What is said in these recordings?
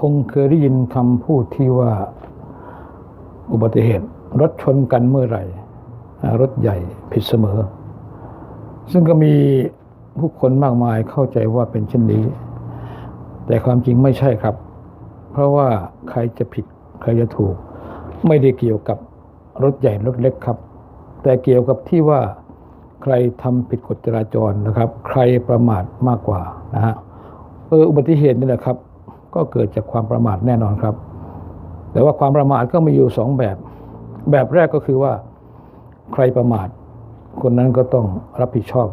คงเคยได้ยินคำพูดที่ว่าอุบัติเหตุ รถชนกันเมื่อไหร่ รถใหญ่ผิดเสมอ ซึ่งก็มีผู้คนมากมายเข้าใจว่าเป็นเช่นนี้ แต่ความจริงไม่ใช่ครับ เพราะว่าใครจะผิดใครจะถูก ไม่ได้เกี่ยวกับรถใหญ่รถเล็กครับ แต่เกี่ยวกับที่ว่าใครทำผิดกฎจราจรนะครับ ใครประมาทมากกว่านะฮะเอออุบัติเหตุนี่แหละครับ ก็เกิดจากความประมาทแน่นอนครับ แต่ว่าความประมาทก็มีอยู่สองแบบ แบบแรกก็คือว่าใครประมาท คนนั้นก็ต้องรับผิดชอบ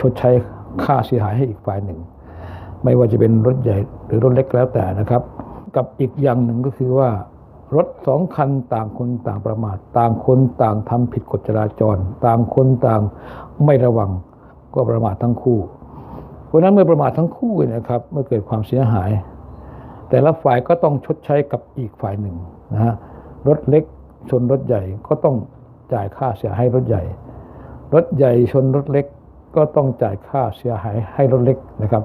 ชดใช้ค่าเสียหายให้อีกฝ่ายหนึ่ง ไม่ว่าจะเป็นรถใหญ่หรือรถเล็กแล้วแต่นะครับ กับอีกอย่างหนึ่งก็คือว่ารถสองคันต่างคนต่างประมาท ต่างคนต่างทำผิดกฎจราจร ต่างคนต่างไม่ระวังก็ประมาททั้งคู่ เพราะนั้นเมื่อประมาททั้งคู่เนี่ยนะครับ เมื่อเกิดความเสียหาย แต่ละฝ่ายก็ต้องชดใช้กับอีกฝ่ายหนึ่งนะฮะรถเล็กชนรถใหญ่ก็ต้องจ่ายค่าเสียหายรถใหญ่ รถใหญ่ชนรถเล็กก็ต้องจ่ายค่าเสียหายให้รถเล็กนะครับ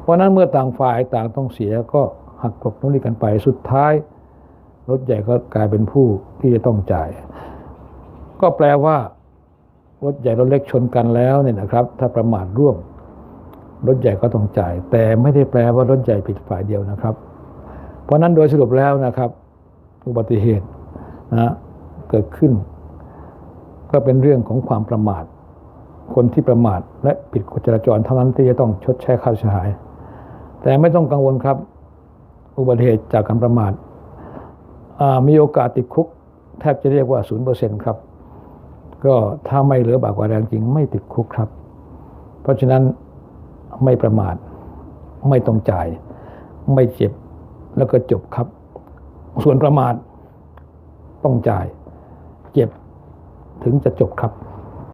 เพราะนั้นเมื่อต่างฝ่ายต่างต้องเสียก็หักกลบตรงนี้กันไปสุดท้าย รถใหญ่ก็กลายเป็นผู้ที่จะต้องจ่าย ก็แปลว่ารถใหญ่รถเล็กชนกันแล้วเนี่ยนะครับ ถ้าประมาทร่วม รถใหญ่ก็ต้องจ่าย แต่ไม่ได้แปลว่ารถใหญ่ผิดฝ่ายเดียวนะครับ เพราะนั้นโดยสรุปแล้วนะครับ อุบัติเหตุนะเกิดขึ้น ก็เป็นเรื่องของความประมาท คนที่ประมาทและผิดกฎจราจรเท่านั้นที่จะต้องชดใช้ค่าเสียหาย แต่ไม่ต้องกังวลครับ อุบัติเหตุจากการประมาทมีโอกาสติดคุก แทบจะเรียกว่าศูนเปอร์เซ็นครับ ก็ถ้าไม่เหลือบากกว่าแรงจริงไม่ติดคุกครับ เพราะฉะนั้นไม่ประมาท ไม่ต้องจ่าย ไม่เจ็บ แล้วก็จบครับ ส่วนประมาทต้องจ่าย เจ็บถึงจะจบครับ